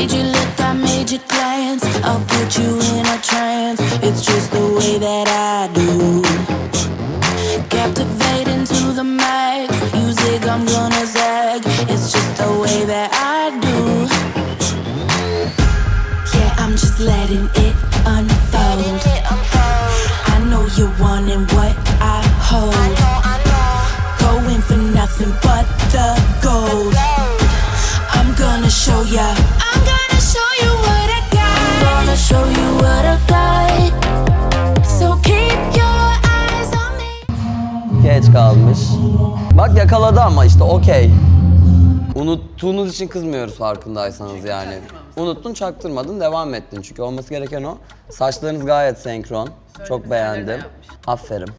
Made you look, I made you glance. I'll put you in a trance. It's just the way that I do. Captivating to the max. I'm gonna zag. It's just the way that I do. Yeah, I'm just letting it unfold. I know you're wanting what I hold. Going for nothing but the gold. Geç kalmış. Bak yakaladı ama işte okey. Unuttuğunuz için kızmıyoruz farkındaysanız yani. Unuttun çaktırmadın devam ettin çünkü olması gereken o. Saçlarınız gayet senkron. Çok beğendim. Aferin.